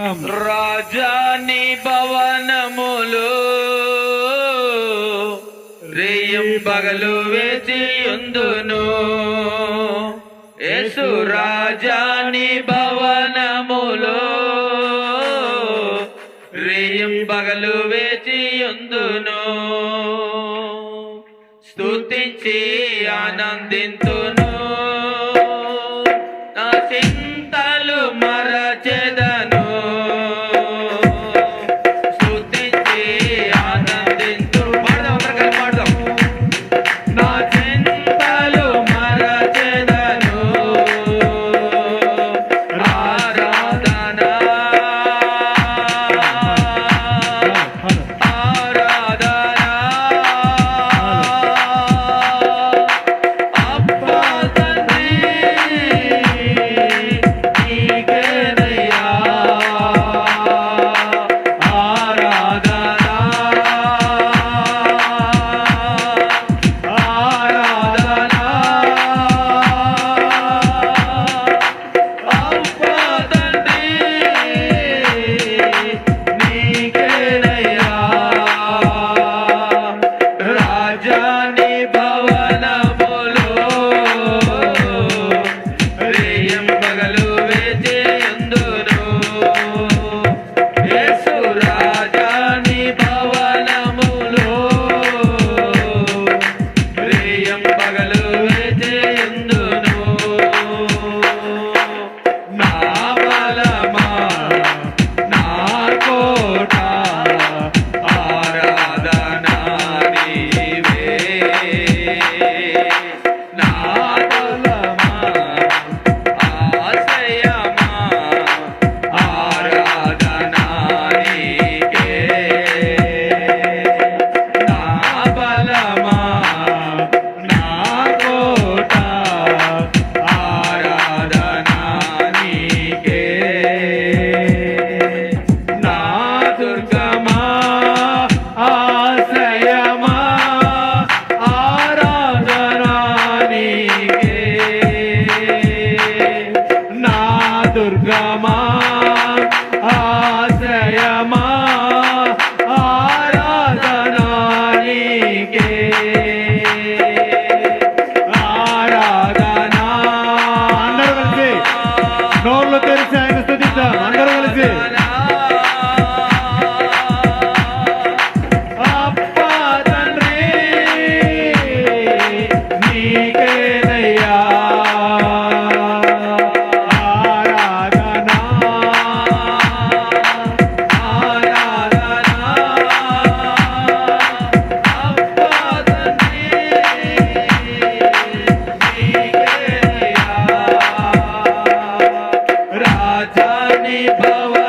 రాజాని భవనములు రేయం పగలు వేచియుందును. యేసు రాజాని భవనములు రేయం పగలు వేచియుందును. స్తుతించి ఆనందింతును. Mama. राजाने भव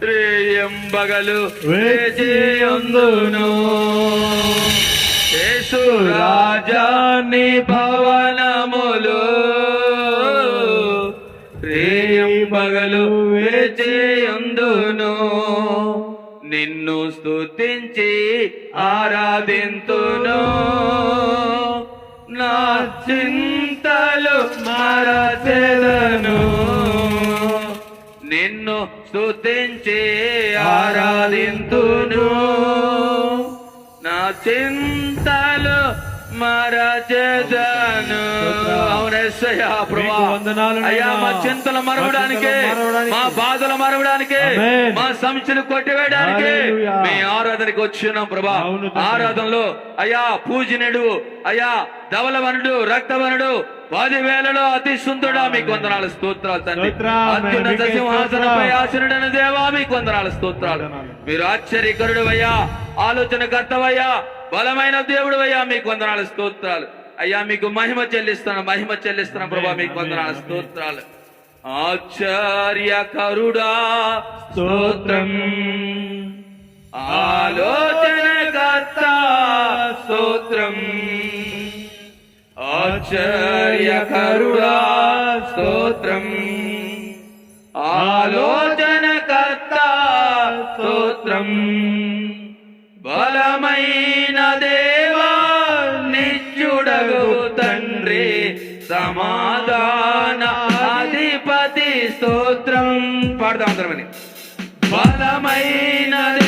త్రేయంబగలు వేచి వేచియుందును. యేసు రాజాని భవనములు. త్రేయంబగలు వేచియుందును. నిన్ను స్తుతించి ఆరాధింతును. నా చింతలు స్తుతించి ఆరాధింతును నా చింతలు మరచెదను అవునయ్యా ప్రభా. అయ్యా మా చింతలు మరవడానికి మా బాధలు మరవడానికి. మా సమస్యలు కొట్టివేయడానికి. మీ ఆరాధనకి వచ్చినాం ప్రభా. ఆరాధనలో అయ్యా పూజనుడు అయ్యా ధవలవనుడు రక్తవనుడు పదివేలలో అతి సుందరుడా మీకు వందనాలు స్తోత్రాలు తండ్రి. అత్యున్నత సింహాసనపై. ఆసనుడైన దేవా మీకు వందనాలు స్తోత్రాలు. మీరు ఆశ్చర్యకరుడు అయ్యా ఆలోచన కర్తవయ్యా బలమైన దేవుడు అయ్యా మీకు వందనాలు స్తోత్రాలు. అయ్యా మీకు మహిమ చెల్లిస్తాను మహిమ చెల్లిస్తాను ప్రభా మీకు వందనాలు స్తోత్రాలు. ఆశ్చర్యకరుడా స్తోత్రం. ఆలోచన కర్త స్తోత్రం. ఆశ్చర్యకరుడా స్తోత్రం. ఆలోచన కర్త స్తోత్రం. బలమైన దేవా నిత్యుడగు తండ్రి సమాధాన అధిపతి స్తోత్రం. పాడదాం అందరమని. బలమైన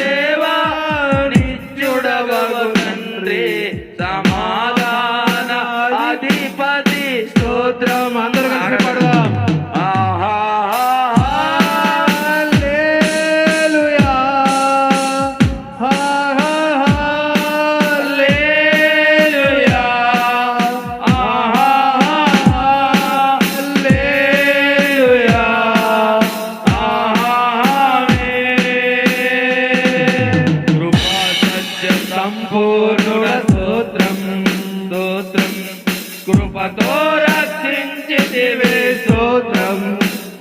కృపతో రక్షించితివే స్తోత్రం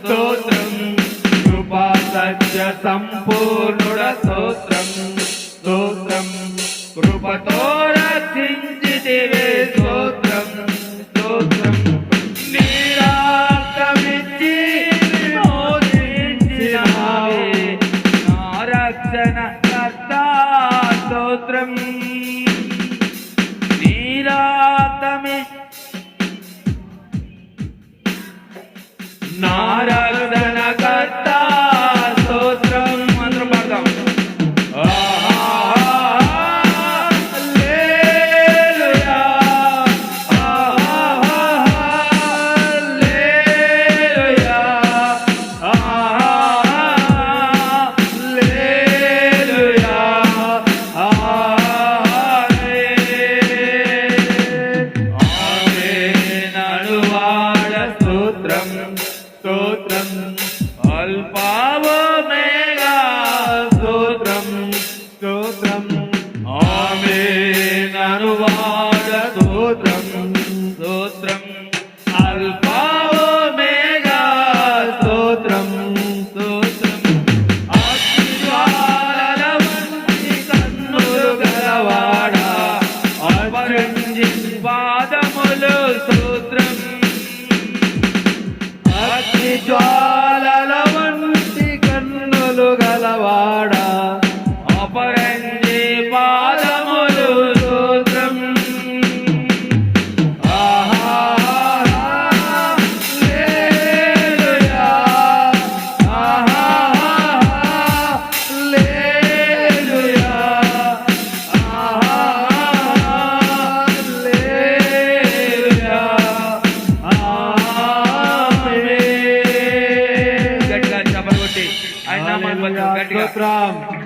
స్తోత్రం. కృపా సత్య సంపూర్ణుడ స్తోత్రం స్తోత్రం. కృపతో రక్షించితివే స్తోత్రం స్తోత్రం. నీరాకమిచ్చి విమోచించినావే నా రక్షణ కర్త స్తోత్రం. నీరాకమి నారదన కర్తా. അനുവാദ ദൂതം Jai